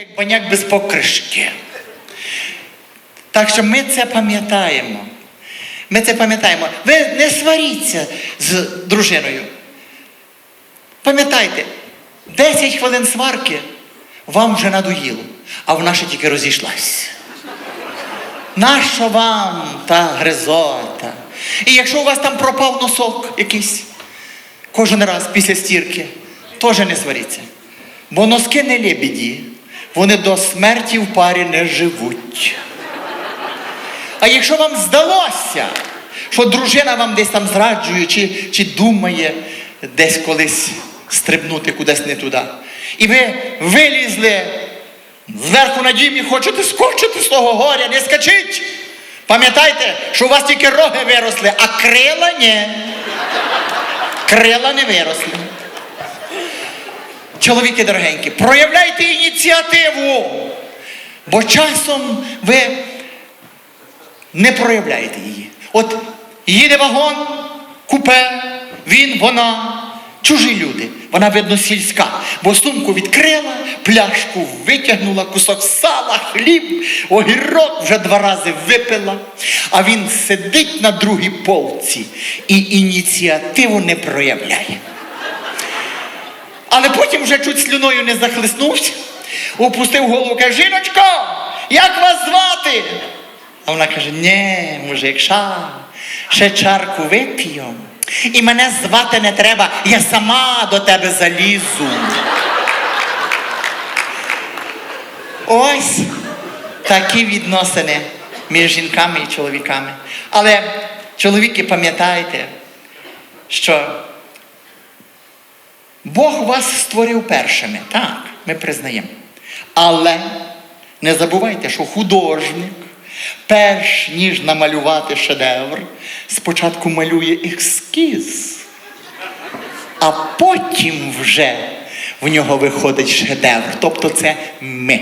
Як баняк без покришки. Так що ми це пам'ятаємо. Ми це пам'ятаємо. Ви не сваріться з дружиною. Пам'ятайте, 10 хвилин сварки вам вже надоїло, а вона ще тільки розійшлась. Нащо вам та гризота? І якщо у вас там пропав носок якийсь кожен раз після стірки, теж не сваріться. Бо носки не лебеді, вони до смерті в парі не живуть. А якщо вам здалося, що дружина вам десь там зраджує, чи, чи думає десь колись стрибнути кудись не туди, і ви вилізли зверху на дім і хочете скочити з того горя, не скачіть. Пам'ятайте, що у вас тільки роги виросли, а крила ні. Крила не виросли. Чоловіки дорогенькі, проявляйте ініціативу, бо часом ви не проявляєте її. От їде вагон, купе, він, вона, чужі люди. Вона, видно, сільська, бо сумку відкрила, пляшку витягнула, кусок сала, хліб, огірок вже два рази випила. А він сидить на другій полці і ініціативу не проявляє. Але потім вже чуть слюною не захлиснувся, опустив голову, каже, жіночко, як вас звати? А вона каже, ні, мужикша, ще чарку вип'ю. І мене звати не треба, я сама до тебе залізу. Ось такі відносини між жінками і чоловіками. Але, чоловіки, пам'ятайте, що Бог вас створив першими, так, ми признаємо. Але не забувайте, що художник, перш ніж намалювати шедевр, спочатку малює ескіз, а потім вже в нього виходить шедевр. Тобто це ми.